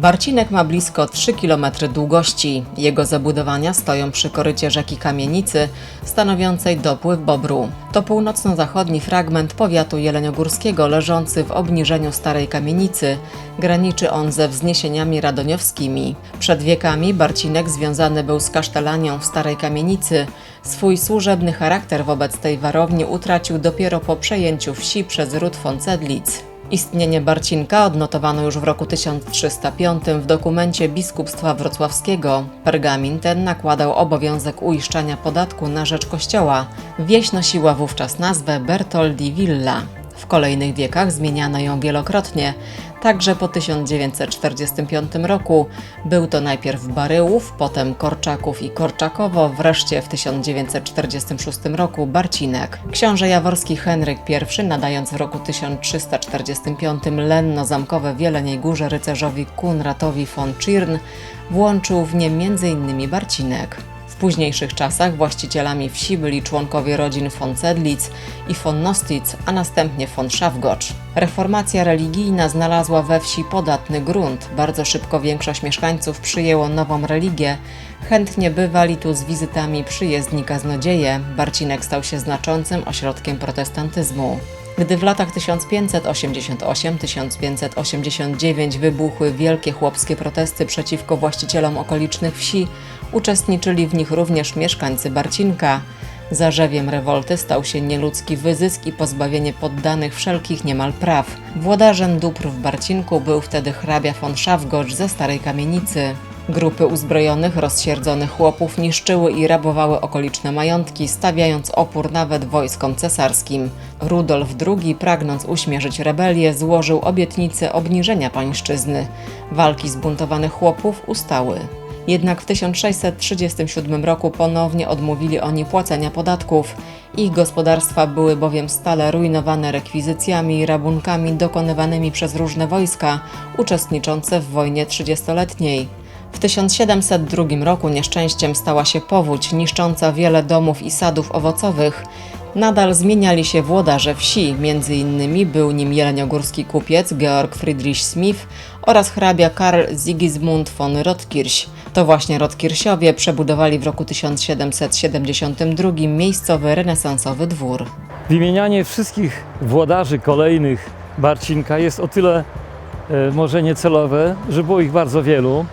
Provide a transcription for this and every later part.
Barcinek ma blisko 3 km długości. Jego zabudowania stoją przy korycie rzeki Kamienicy, stanowiącej dopływ Bobru. To północno-zachodni fragment powiatu jeleniogórskiego leżący w obniżeniu Starej Kamienicy. Graniczy on ze wzniesieniami radoniowskimi. Przed wiekami Barcinek związany był z kasztelanią w Starej Kamienicy. Swój służebny charakter wobec tej warowni utracił dopiero po przejęciu wsi przez ród von Cedlic. Istnienie Barcinka odnotowano już w roku 1305 w dokumencie biskupstwa wrocławskiego. Pergamin ten nakładał obowiązek uiszczania podatku na rzecz kościoła. Wieś nosiła wówczas nazwę Bertoldi Villa. W kolejnych wiekach zmieniano ją wielokrotnie, także po 1945 roku. Był to najpierw Baryłów, potem Korczaków i Korczakowo, wreszcie w 1946 roku Barcinek. Książę jaworski Henryk I, nadając w roku 1345 lenno-zamkowe w Jeleniej Górze rycerzowi Kunratowi von Czirn, włączył w nie m.in. Barcinek. Późniejszych czasach właścicielami wsi byli członkowie rodzin von Cedlic i von Nostitz, a następnie von Szafgocz. Reformacja religijna znalazła we wsi podatny grunt. Bardzo szybko większość mieszkańców przyjęło nową religię. Chętnie bywali tu z wizytami przyjezdni kaznodzieje. Barcinek stał się znaczącym ośrodkiem protestantyzmu. Gdy w latach 1588-1589 wybuchły wielkie chłopskie protesty przeciwko właścicielom okolicznych wsi, uczestniczyli w nich również mieszkańcy Barcinka. Zarzewiem rewolty stał się nieludzki wyzysk i pozbawienie poddanych wszelkich niemal praw. Włodarzem dóbr w Barcinku był wtedy hrabia von Szafgocz ze Starej Kamienicy. Grupy uzbrojonych, rozsierdzonych chłopów niszczyły i rabowały okoliczne majątki, stawiając opór nawet wojskom cesarskim. Rudolf II, pragnąc uśmierzyć rebelię, złożył obietnicę obniżenia pańszczyzny. Walki zbuntowanych chłopów ustały. Jednak w 1637 roku ponownie odmówili oni płacenia podatków. Ich gospodarstwa były bowiem stale rujnowane rekwizycjami i rabunkami dokonywanymi przez różne wojska uczestniczące w wojnie trzydziestoletniej. W 1702 roku nieszczęściem stała się powódź niszcząca wiele domów i sadów owocowych. Nadal zmieniali się włodarze wsi, między innymi był nim jeleniogórski kupiec Georg Friedrich Smith oraz hrabia Karl Sigismund von Rotkirch. To właśnie Rotkirchowie przebudowali w roku 1772 miejscowy renesansowy dwór. Wymienianie wszystkich włodarzy kolejnych Barcinka jest o tyle e, może niecelowe, że było ich bardzo wielu.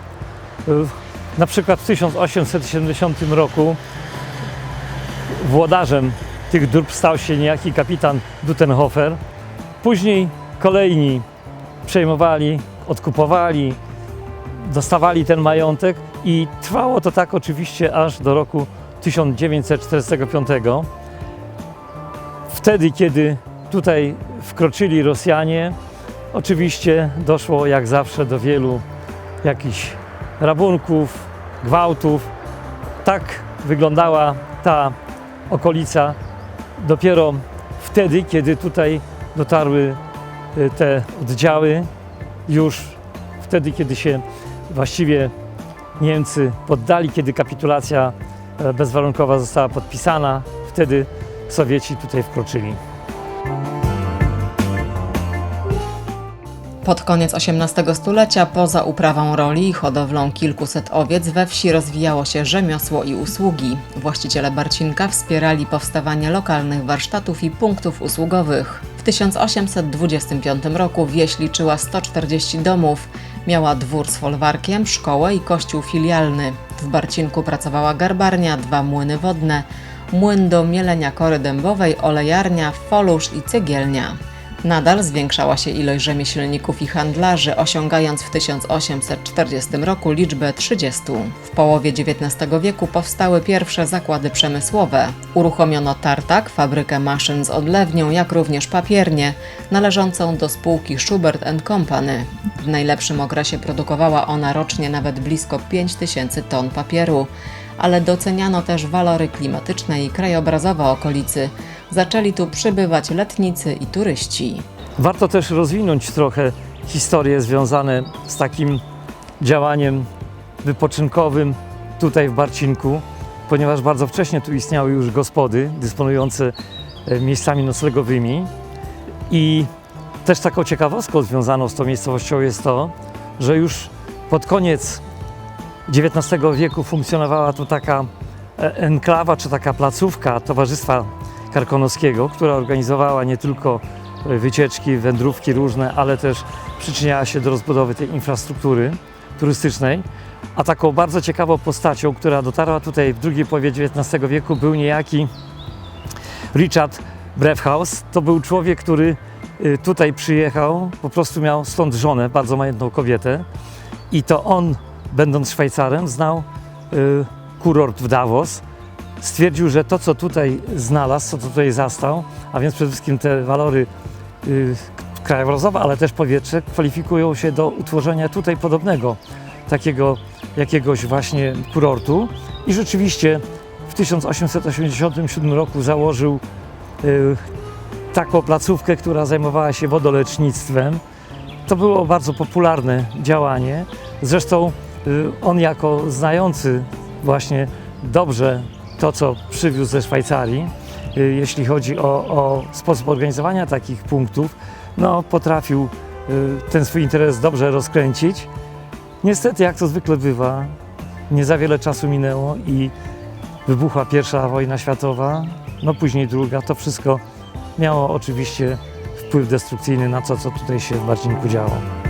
Na przykład w 1870 roku włodarzem tych dróg stał się niejaki kapitan Dutenhofer. Później kolejni przejmowali, odkupowali, dostawali ten majątek i trwało to tak oczywiście aż do roku 1945. Wtedy, kiedy tutaj wkroczyli Rosjanie, oczywiście doszło jak zawsze do wielu jakichś rabunków, gwałtów. Tak wyglądała ta okolica dopiero wtedy, kiedy tutaj dotarły y, te oddziały, już wtedy, kiedy się właściwie Niemcy poddali, kiedy kapitulacja e, bezwarunkowa została podpisana, wtedy Sowieci tutaj wkroczyli. Pod koniec XVIII stulecia, poza uprawą roli i hodowlą kilkuset owiec, we wsi rozwijało się rzemiosło i usługi. Właściciele Barcinka wspierali powstawanie lokalnych warsztatów i punktów usługowych. W 1825 roku wieś liczyła 140 domów, miała dwór z folwarkiem, szkołę i kościół filialny. W Barcinku pracowała garbarnia, dwa młyny wodne, młyn do mielenia kory dębowej, olejarnia, folusz i cegielnia. Nadal zwiększała się ilość rzemieślników i handlarzy, osiągając w 1840 roku liczbę 30. W połowie XIX wieku powstały pierwsze zakłady przemysłowe. Uruchomiono tartak, fabrykę maszyn z odlewnią, jak również papiernię, należącą do spółki Schubert Company. W najlepszym okresie produkowała ona rocznie nawet blisko 5000 ton papieru ale doceniano też walory klimatyczne i krajobrazowe okolicy. Zaczęli tu przybywać letnicy i turyści. Warto też rozwinąć trochę historie związane z takim działaniem wypoczynkowym tutaj w Barcinku, ponieważ bardzo wcześnie tu istniały już gospody dysponujące e, miejscami noclegowymi i też taką ciekawostką związaną z tą miejscowością jest to, że już Pod koniec XIX wieku funkcjonowała tu taka e, enklawa, czy taka placówka Towarzystwa Karkonoskiego, która organizowała nie tylko e, wycieczki, wędrówki różne, ale też przyczyniała się do rozbudowy tej infrastruktury turystycznej. A taką bardzo ciekawą postacią, która dotarła tutaj w drugiej połowie XIX wieku, był niejaki Richard Brefhaus. To był człowiek, który y, tutaj przyjechał, po prostu miał stąd żonę, bardzo majętną kobietę. I to on, będąc Szwajcarem, znał y, kurort w Davos. Stwierdził, że to, co tutaj znalazł, co tutaj zastał, a więc przede wszystkim te walory y, krajobrazowe, ale też powietrze, kwalifikują się do utworzenia tutaj podobnego, takiego jakiegoś właśnie kurortu. I rzeczywiście w 1887 roku założył y, taką placówkę, która zajmowała się wodolecznictwem. To było bardzo popularne działanie. Zresztą y, on jako znający właśnie dobrze to, co przywiózł ze Szwajcarii, y, jeśli chodzi o, o sposób organizowania takich punktów, no, potrafił y, ten swój interes dobrze rozkręcić. Niestety, jak to zwykle bywa, nie za wiele czasu minęło i wybuchła pierwsza wojna światowa, no później druga. To wszystko miało oczywiście wpływ destrukcyjny na to, co tutaj się w Marcinku działo.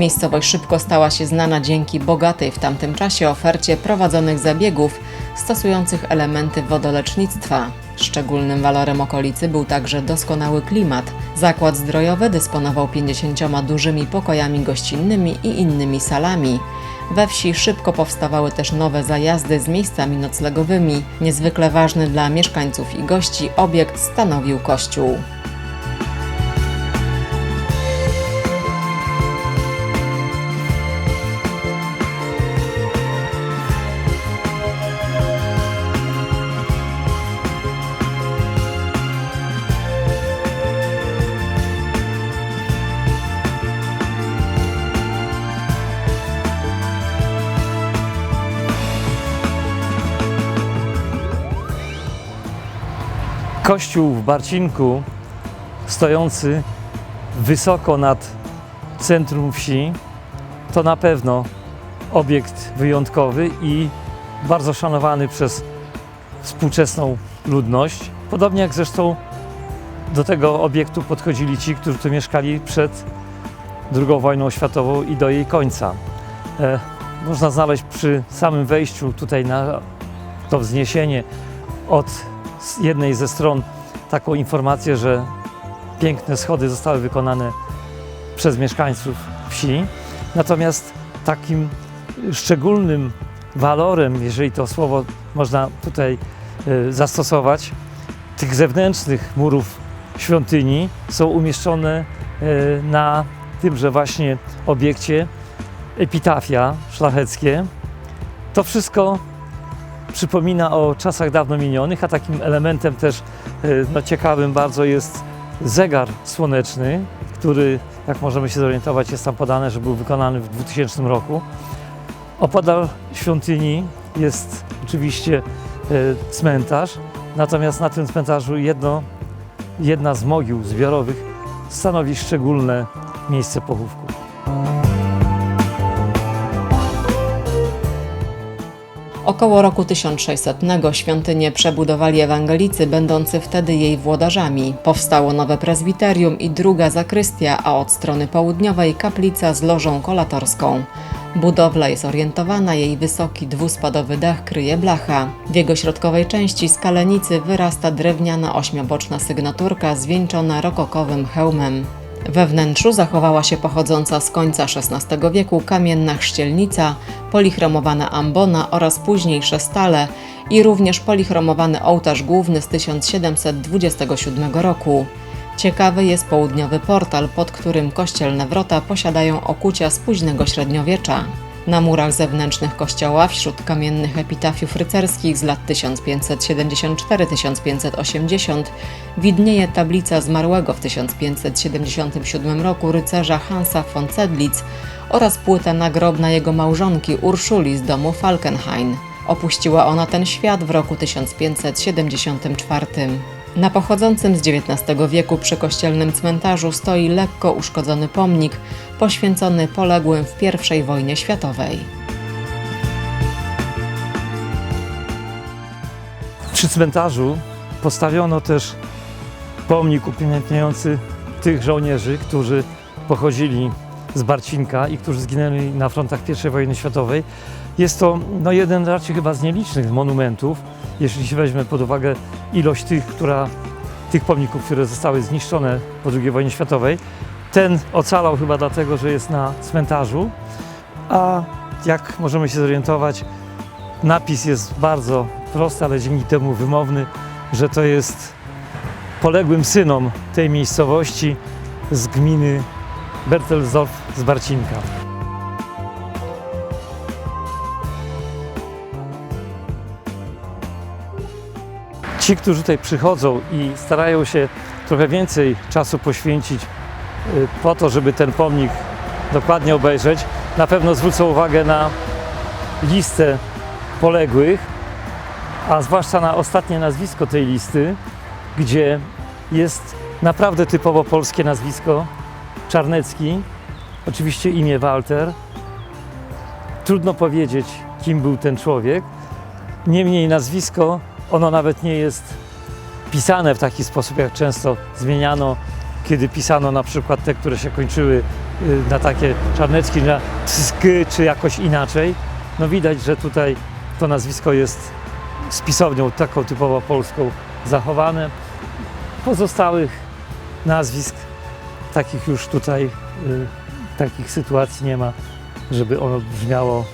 Miejscowość szybko stała się znana dzięki bogatej w tamtym czasie ofercie prowadzonych zabiegów stosujących elementy wodolecznictwa. Szczególnym walorem okolicy był także doskonały klimat. Zakład zdrojowy dysponował 50 dużymi pokojami gościnnymi i innymi salami. We wsi szybko powstawały też nowe zajazdy z miejscami noclegowymi. Niezwykle ważny dla mieszkańców i gości obiekt stanowił kościół. Kościół w Barcinku, stojący wysoko nad centrum wsi, to na pewno obiekt wyjątkowy i bardzo szanowany przez współczesną ludność. Podobnie jak zresztą do tego obiektu podchodzili ci, którzy tu mieszkali przed II wojną światową i do jej końca. E, można znaleźć przy samym wejściu tutaj na to wzniesienie od z jednej ze stron taką informację, że piękne schody zostały wykonane przez mieszkańców wsi. Natomiast takim szczególnym walorem, jeżeli to słowo można tutaj e, zastosować, tych zewnętrznych murów świątyni są umieszczone e, na tymże właśnie obiekcie epitafia szlacheckie. To wszystko przypomina o czasach dawno minionych, a takim elementem też y, no, ciekawym bardzo jest zegar słoneczny, który, jak możemy się zorientować, jest tam podane, że był wykonany w 2000 roku. Opodal świątyni jest oczywiście y, cmentarz, natomiast na tym cmentarzu jedno, jedna z mogił zbiorowych stanowi szczególne miejsce pochówku. Około roku 1600 świątynię przebudowali ewangelicy, będący wtedy jej włodarzami. Powstało nowe prezbiterium i druga zakrystia, a od strony południowej kaplica z lożą kolatorską. Budowla jest orientowana, jej wysoki dwuspadowy dach kryje blacha. W jego środkowej części z kalenicy wyrasta drewniana ośmioboczna sygnaturka zwieńczona rokokowym hełmem. We wnętrzu zachowała się pochodząca z końca XVI wieku kamienna chrzcielnica, polichromowana ambona oraz późniejsze stale i również polichromowany ołtarz główny z 1727 roku. Ciekawy jest południowy portal, pod którym kościelne wrota posiadają okucia z późnego średniowiecza. Na murach zewnętrznych kościoła, wśród kamiennych epitafiów rycerskich z lat 1574-1580, widnieje tablica zmarłego w 1577 roku rycerza Hansa von Zedlitz oraz płyta nagrobna jego małżonki Urszuli z domu Falkenhayn. Opuściła ona ten świat w roku 1574. Na pochodzącym z XIX wieku przykościelnym cmentarzu stoi lekko uszkodzony pomnik poświęcony poległym w I wojnie światowej. Przy cmentarzu postawiono też pomnik upamiętniający tych żołnierzy, którzy pochodzili z Barcinka i którzy zginęli na frontach I wojny światowej. Jest to no, jeden raczej chyba z nielicznych monumentów, jeśli się weźmie pod uwagę ilość tych, która, tych pomników, które zostały zniszczone po II wojnie światowej. Ten ocalał chyba dlatego, że jest na cmentarzu, a jak możemy się zorientować, napis jest bardzo prosty, ale dzięki temu wymowny, że to jest poległym synom tej miejscowości z gminy Bertelsdorf z Barcinka. Ci, którzy tutaj przychodzą i starają się trochę więcej czasu poświęcić y, po to, żeby ten pomnik dokładnie obejrzeć, na pewno zwrócą uwagę na listę poległych, a zwłaszcza na ostatnie nazwisko tej listy, gdzie jest naprawdę typowo polskie nazwisko Czarnecki, oczywiście imię Walter. Trudno powiedzieć, kim był ten człowiek. Niemniej nazwisko, ono nawet nie jest pisane w taki sposób, jak często zmieniano, kiedy pisano na przykład te, które się kończyły y, na takie Czarnecki, na cky, czy jakoś inaczej. No widać, że tutaj to nazwisko jest z pisownią taką typowo polską zachowane. Pozostałych nazwisk takich już tutaj, y, takich sytuacji nie ma, żeby ono brzmiało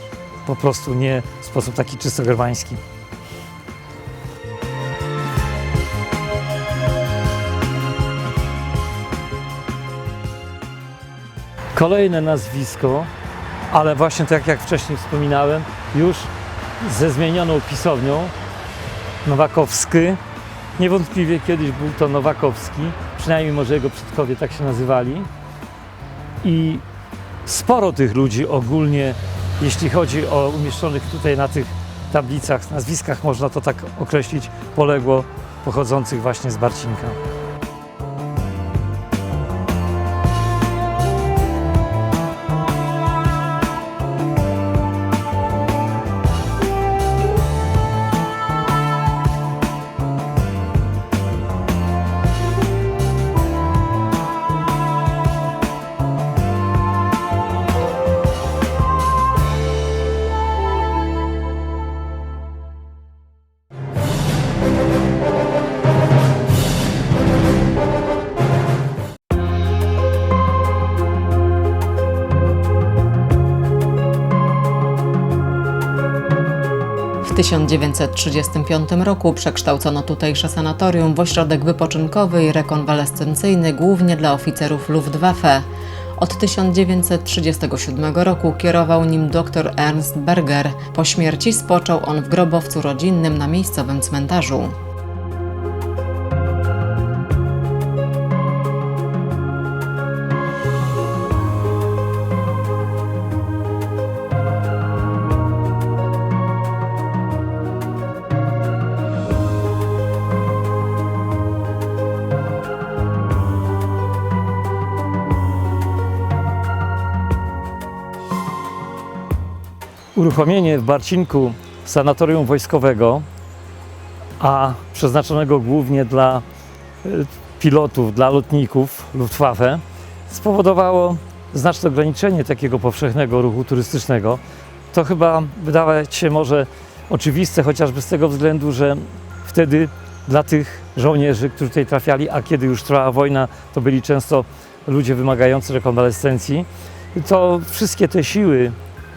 po prostu nie w sposób taki czysto germański. Kolejne nazwisko, ale właśnie tak jak wcześniej wspominałem, już ze zmienioną pisownią, Nowakowski. Niewątpliwie kiedyś był to Nowakowski, przynajmniej może jego przodkowie tak się nazywali. I sporo tych ludzi ogólnie, jeśli chodzi o umieszczonych tutaj na tych tablicach, nazwiskach, można to tak określić, poległo pochodzących właśnie z Barcinka. 1935 roku przekształcono tutejsze sanatorium w ośrodek wypoczynkowy i rekonwalescencyjny głównie dla oficerów Luftwaffe. Od 1937 roku kierował nim dr Ernst Berger. Po śmierci spoczął on w grobowcu rodzinnym na miejscowym cmentarzu. Uruchomienie w Barcinku sanatorium wojskowego, a przeznaczonego głównie dla y, pilotów, dla lotników Luftwaffe, spowodowało znaczne ograniczenie takiego powszechnego ruchu turystycznego. To chyba wydawać się może oczywiste, chociażby z tego względu, że wtedy dla tych żołnierzy, którzy tutaj trafiali, a kiedy już trwała wojna, to byli często ludzie wymagający rekonwalescencji, to wszystkie te siły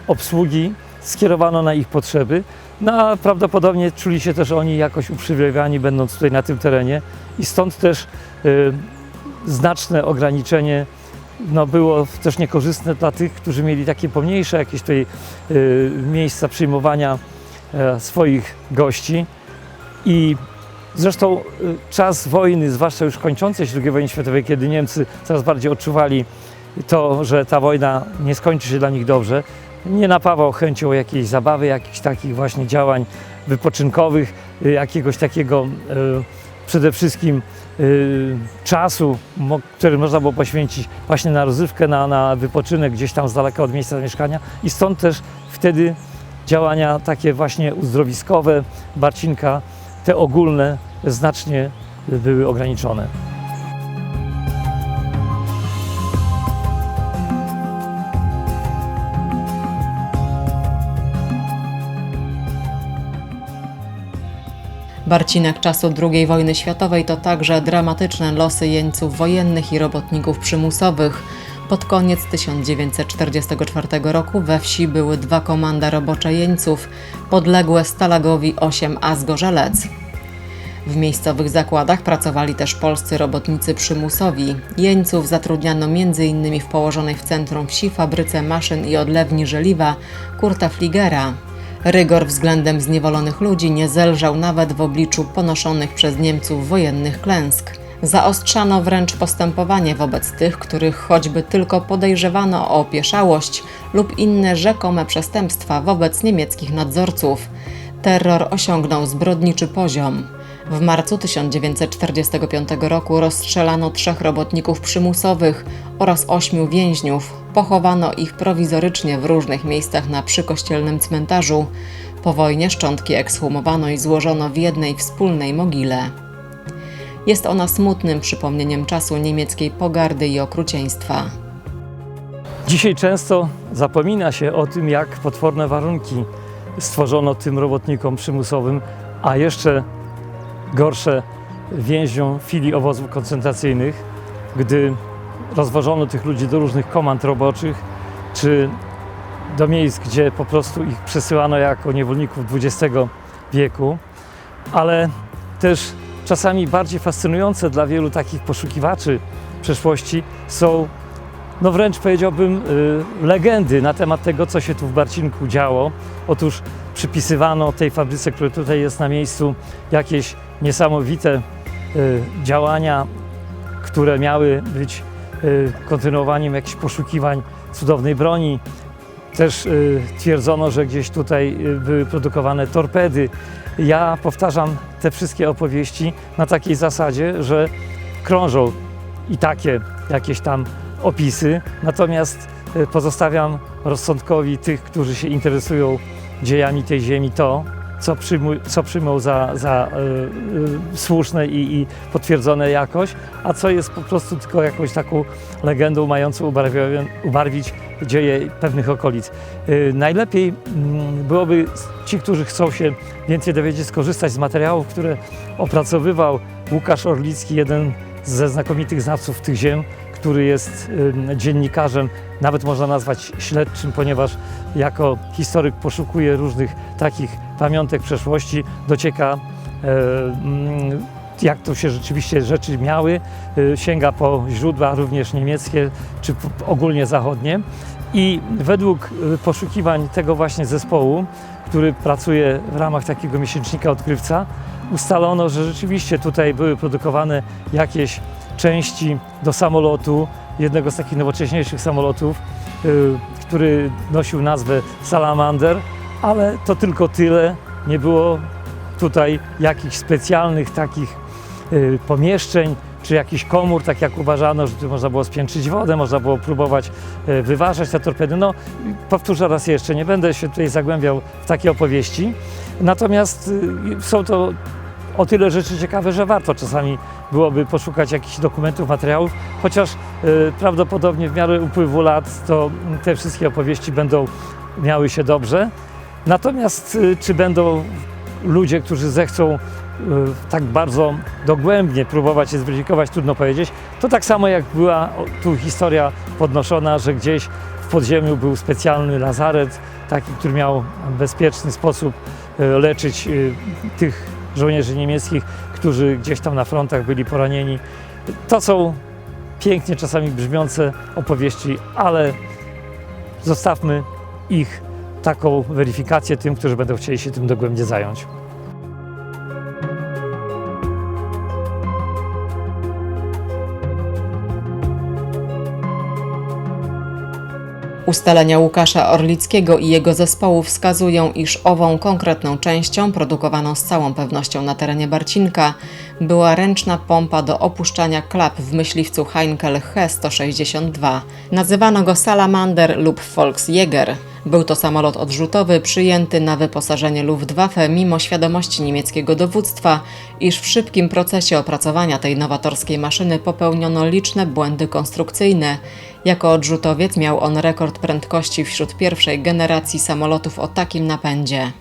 obsługi skierowano na ich potrzeby. No a prawdopodobnie czuli się też oni jakoś uprzywilejowani, będąc tutaj na tym terenie i stąd też y, znaczne ograniczenie no, było też niekorzystne dla tych, którzy mieli takie pomniejsze jakieś tutaj y, miejsca przyjmowania e, swoich gości i Zresztą y, czas wojny, zwłaszcza już kończącej się II wojny światowej, kiedy Niemcy coraz bardziej odczuwali to, że ta wojna nie skończy się dla nich dobrze, nie napawał chęcią jakiejś zabawy, jakichś takich właśnie działań wypoczynkowych, y, jakiegoś takiego y, przede wszystkim y, czasu, który można było poświęcić właśnie na rozrywkę, na, na wypoczynek gdzieś tam z daleka od miejsca zamieszkania i stąd też wtedy działania takie właśnie uzdrowiskowe Barcinka, te ogólne, znacznie były ograniczone. Barcinek czasu II wojny światowej to także dramatyczne losy jeńców wojennych i robotników przymusowych. Pod koniec 1944 roku we wsi były dwa komanda robocze jeńców, podległe Stalagowi 8A Zgorzelec. W miejscowych zakładach pracowali też polscy robotnicy przymusowi. Jeńców zatrudniano m.in. w położonej w centrum wsi fabryce maszyn i odlewni żeliwa Kurta Fligera. Rygor względem zniewolonych ludzi nie zelżał nawet w obliczu ponoszonych przez Niemców wojennych klęsk. Zaostrzano wręcz postępowanie wobec tych, których choćby tylko podejrzewano o opieszałość lub inne rzekome przestępstwa wobec niemieckich nadzorców. Terror osiągnął zbrodniczy poziom. W marcu 1945 roku rozstrzelano trzech robotników przymusowych oraz ośmiu więźniów. Pochowano ich prowizorycznie w różnych miejscach na przykościelnym cmentarzu. Po wojnie szczątki ekshumowano i złożono w jednej wspólnej mogile. Jest ona smutnym przypomnieniem czasu niemieckiej pogardy i okrucieństwa. Dzisiaj często zapomina się o tym, jak potworne warunki stworzono tym robotnikom przymusowym, a jeszcze gorsze więźniom filii obozów koncentracyjnych, gdy rozwożono tych ludzi do różnych komand roboczych, czy do miejsc, gdzie po prostu ich przesyłano jako niewolników XX wieku, ale też czasami bardziej fascynujące dla wielu takich poszukiwaczy przeszłości są no wręcz powiedziałbym y, legendy na temat tego, co się tu w Barcinku działo. Otóż przypisywano tej fabryce, która tutaj jest na miejscu, jakieś niesamowite y, działania, które miały być y, kontynuowaniem jakichś poszukiwań cudownej broni. Też y, twierdzono, że gdzieś tutaj były produkowane torpedy. Ja powtarzam te wszystkie opowieści na takiej zasadzie, że krążą i takie jakieś tam opisy, natomiast pozostawiam rozsądkowi tych, którzy się interesują dziejami tej ziemi, to, co, przyjmu, co przyjmą za, za y, y, słuszne i, i potwierdzone jakoś, a co jest po prostu tylko jakąś taką legendą mającą ubarwić dzieje pewnych okolic. Y, najlepiej mm, byłoby ci, którzy chcą się więcej dowiedzieć, skorzystać z materiałów, które opracowywał Łukasz Orlicki, jeden ze znakomitych znawców tych ziem, który jest dziennikarzem, nawet można nazwać śledczym, ponieważ jako historyk poszukuje różnych takich pamiątek przeszłości, docieka e, mm, jak to się rzeczywiście rzeczy miały, y, sięga po źródła również niemieckie czy ogólnie zachodnie. I według y, poszukiwań tego właśnie zespołu, który pracuje w ramach takiego miesięcznika odkrywca, ustalono, że rzeczywiście tutaj były produkowane jakieś części do samolotu, jednego z takich nowocześniejszych samolotów, y, który nosił nazwę Salamander, ale to tylko tyle. Nie było tutaj jakichś specjalnych takich y, pomieszczeń czy jakichś komór, tak jak uważano, że tu można było spiętrzyć wodę, można było próbować y, wyważać te torpedy. No, powtórzę raz jeszcze, nie będę się tutaj zagłębiał w takie opowieści. Natomiast są to o tyle rzeczy ciekawe, że warto czasami byłoby poszukać jakichś dokumentów, materiałów, chociaż y, prawdopodobnie w miarę upływu lat to te wszystkie opowieści będą miały się dobrze. Natomiast y, czy będą ludzie, którzy zechcą y, tak bardzo dogłębnie próbować je zweryfikować, trudno powiedzieć. To tak samo jak była tu historia podnoszona, że gdzieś w podziemiu był specjalny lazaret, taki, który miał w bezpieczny sposób leczyć tych żołnierzy niemieckich, którzy gdzieś tam na frontach byli poranieni. To są pięknie czasami brzmiące opowieści, ale zostawmy ich taką weryfikację tym, którzy będą chcieli się tym dogłębnie zająć. Ustalenia Łukasza Orlickiego i jego zespołu wskazują, iż ową konkretną częścią, produkowaną z całą pewnością na terenie Barcinka, była ręczna pompa do opuszczania klap w myśliwcu Heinkel He-162. Nazywano go Salamander lub Volksjäger. Był to samolot odrzutowy przyjęty na wyposażenie Luftwaffe mimo świadomości niemieckiego dowództwa, iż w szybkim procesie opracowania tej nowatorskiej maszyny popełniono liczne błędy konstrukcyjne. Jako odrzutowiec miał on rekord prędkości wśród pierwszej generacji samolotów o takim napędzie.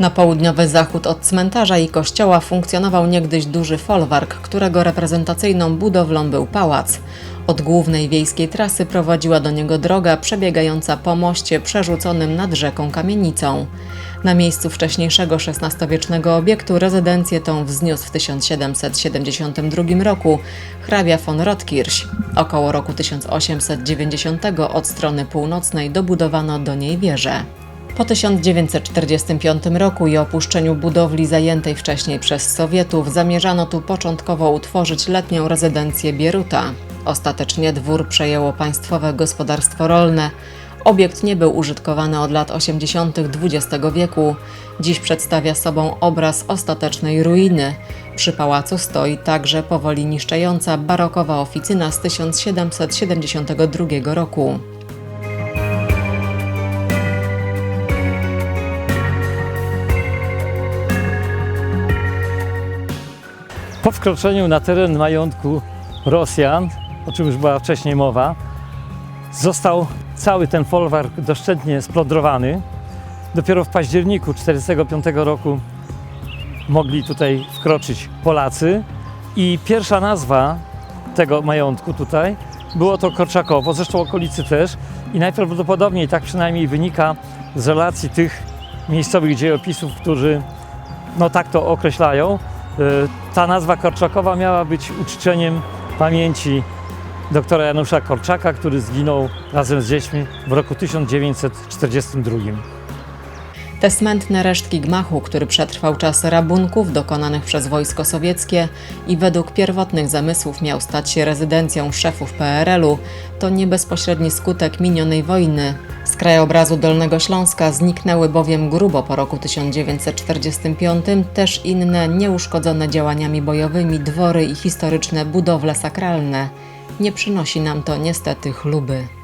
Na południowy zachód od cmentarza i kościoła funkcjonował niegdyś duży folwark, którego reprezentacyjną budowlą był pałac. Od głównej wiejskiej trasy prowadziła do niego droga przebiegająca po moście przerzuconym nad rzeką kamienicą. Na miejscu wcześniejszego XVI-wiecznego obiektu rezydencję tą wzniósł w 1772 roku hrabia von Rotkirch. Około roku 1890 od strony północnej dobudowano do niej wieżę. Po 1945 roku i opuszczeniu budowli zajętej wcześniej przez Sowietów zamierzano tu początkowo utworzyć letnią rezydencję Bieruta. Ostatecznie dwór przejęło Państwowe Gospodarstwo Rolne. Obiekt nie był użytkowany od lat 80. XX wieku. Dziś przedstawia sobą obraz ostatecznej ruiny. Przy pałacu stoi także powoli niszczejąca barokowa oficyna z 1772 roku. Po wkroczeniu na teren majątku Rosjan, o czym już była wcześniej mowa, został cały ten folwark doszczętnie splądrowany. Dopiero w październiku 1945 roku mogli tutaj wkroczyć Polacy i pierwsza nazwa tego majątku tutaj było to Korczakowo, zresztą okolicy też i najprawdopodobniej tak przynajmniej wynika z relacji tych miejscowych dziejopisów, którzy no tak to określają. Y, Ta nazwa Korczakowa miała być uczczeniem pamięci doktora Janusza Korczaka, który zginął razem z dziećmi w roku 1942. Te smętne resztki gmachu, który przetrwał czas rabunków dokonanych przez wojsko sowieckie i według pierwotnych zamysłów miał stać się rezydencją szefów PRL-u, to nie bezpośredni skutek minionej wojny. Z krajobrazu Dolnego Śląska zniknęły bowiem grubo po roku 1945 też inne nieuszkodzone działaniami bojowymi dwory i historyczne budowle sakralne. Nie przynosi nam to niestety chluby.